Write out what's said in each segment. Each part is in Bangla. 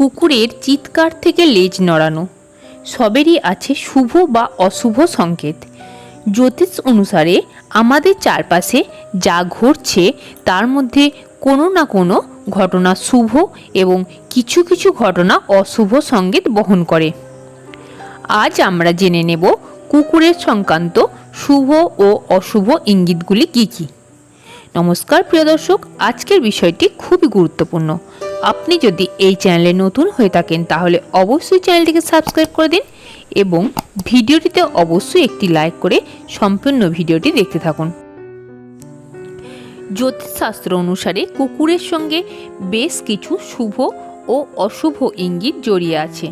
কুকুরের চিৎকার থেকে লেজ নড়ানো। সবেরই আছে শুভ বা অশুভ সংকেত। জ্যোতিষ অনুসারে আমাদের চারপাশে যা ঘটছে, তার মধ্যে কোনো না কোনো ঘটনা শুভ এবং কিছু কিছু ঘটনা অশুভ সংকেত বহন করে। আজ আমরা জেনে নেব কুকুরের সংক্রান্ত শুভ ও অশুভ ইঙ্গিতগুলি কী কী। নমস্কার প্রিয় দর্শক, আজকের বিষয়টি খুবই গুরুত্বপূর্ণ। আপনি যদি এই চ্যানেলে নতুন হয়ে থাকেন, তাহলে অবশ্যই চ্যানেলটিকে সাবস্ক্রাইব করে দিন এবং ভিডিওটিতে অবশ্যই একটি লাইক করে সম্পূর্ণ ভিডিওটি দেখতে থাকুন। জ্যোতিষশাস্ত্র অনুসারে কুকুরের সঙ্গে বেশ কিছু শুভ ও অশুভ ইঙ্গিত জড়িয়ে আছে।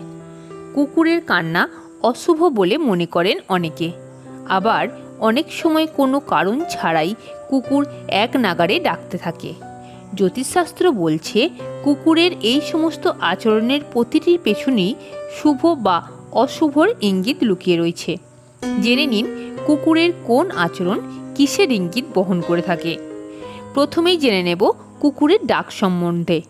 কুকুরের কান্না অশুভ বলে মনে করেন অনেকে। আবার অনেক সময় কোনো কারণ ছাড়াই কুকুর এক নাগারে ডাকতে থাকে। জ্যোতিষশাস্ত্র বলছে কুকুরের এই সমস্ত আচরণের প্রতিটির পেছনেই শুভ বা অশুভর ইঙ্গিত লুকিয়ে রয়েছে। জেনে নিন কুকুরের কোন আচরণ কিসের ইঙ্গিত বহন করে থাকে। প্রথমেই জেনে নেব কুকুরের ডাক সম্বন্ধে।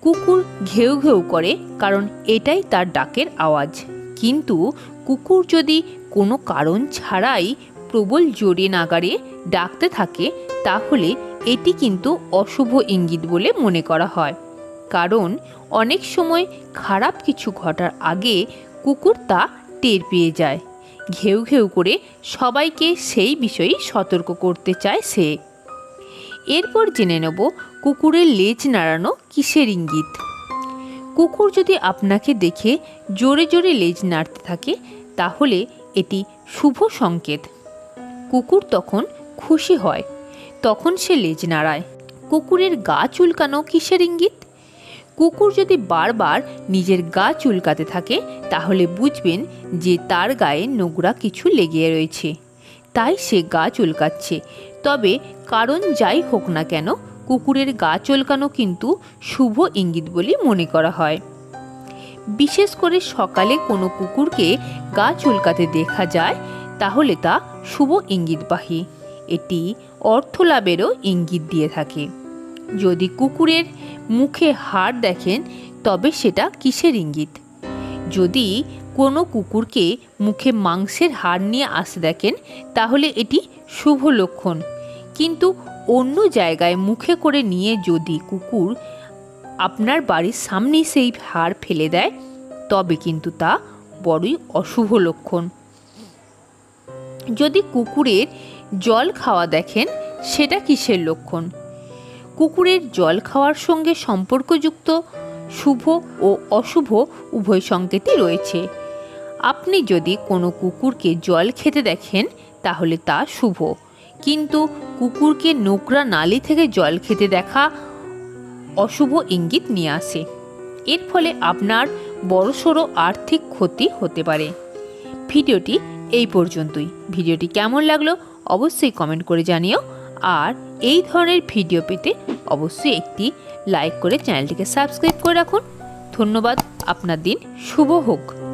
কুকুর ঘেউ ঘেউ করে কারণ এটাই তার ডাকের আওয়াজ। কিন্তু কুকুর যদি কোনো কারণ ছাড়াই প্রবল জোরে নাগারে ডাকতে থাকে, তাহলে এটি কিন্তু অশুভ ইঙ্গিত বলে মনে করা হয়। কারণ অনেক সময় খারাপ কিছু ঘটার আগে কুকুর তা টের পেয়ে যায়। ঘেউ ঘেউ করে সবাইকে সেই বিষয়ে সতর্ক করতে চায় সে। এরপর জেনে নেব কুকুরের লেজ নাড়ানো কিসের ইঙ্গিত। কুকুর যদি আপনাকে দেখে জোরে জোরে লেজ নাড়তে থাকে, তাহলে এটি শুভ সংকেত। কুকুর তখন খুশি হয়, তখন সে লেজ নাড়ায়। কুকুরের গা চুলকানো কিসের ইঙ্গিত? কুকুর যদি বারবার নিজের গা চুলকাতে থাকে, তাহলে বুঝবেন যে তার গায়ে নোংরা কিছু লেগে রয়েছে। তাই সে গা চুলকাচ্ছে। তবে কারণ যাই হোক না কেন, কুকুরের গা চুলকানো কিন্তু শুভ ইঙ্গিত বলে মনে করা হয়। বিশেষ করে সকালে কোনো কুকুরকে গা চুলকাতে দেখা যায়, তাহলে তা শুভ ইঙ্গিতবাহী। এটি অর্থ লাভেরও ইঙ্গিত দিয়ে থাকে। যদি কুকুরের মুখে হাড় দেখেন, তবে সেটা কিসের ইঙ্গিত? যদি কোনো কুকুরকে মুখে মাংসের হাড় নিয়ে আসতে দেখেন, তাহলে এটি শুভ লক্ষণ। কিন্তু অন্য জায়গায় মুখে করে নিয়ে যদি কুকুর আপনার বাড়ির সামনেই সেই হাড় ফেলে দেয়, তবে কিন্তু তা বড়ই অশুভ লক্ষণ। যদি কুকুরের জল খাওয়া দেখেন, সেটা কিসের লক্ষণ? কুকুরের জল খাওয়ার সঙ্গে সম্পর্কযুক্ত শুভ ও অশুভ উভয় সংকেতই রয়েছে। আপনি যদি কোনো কুকুরকে জল খেতে দেখেন, তাহলে তা শুভ। কিন্তু কুকুরকে নোংরা নালি থেকে জল খেতে দেখা অশুভ ইঙ্গিত নিয়ে আসে। এর ফলে আপনার বড়সড় আর্থিক ক্ষতি হতে পারে। ভিডিওটি এই পর্যন্তই। ভিডিওটি কেমন লাগল অবশ্যই কমেন্ট করে জানিও। আর এই ধরনের ভিডিও পেতে অবশ্যই একটি লাইক করে চ্যানেলটিকে সাবস্ক্রাইব করে রাখুন। ধন্যবাদ, আপনার দিন শুভ হোক।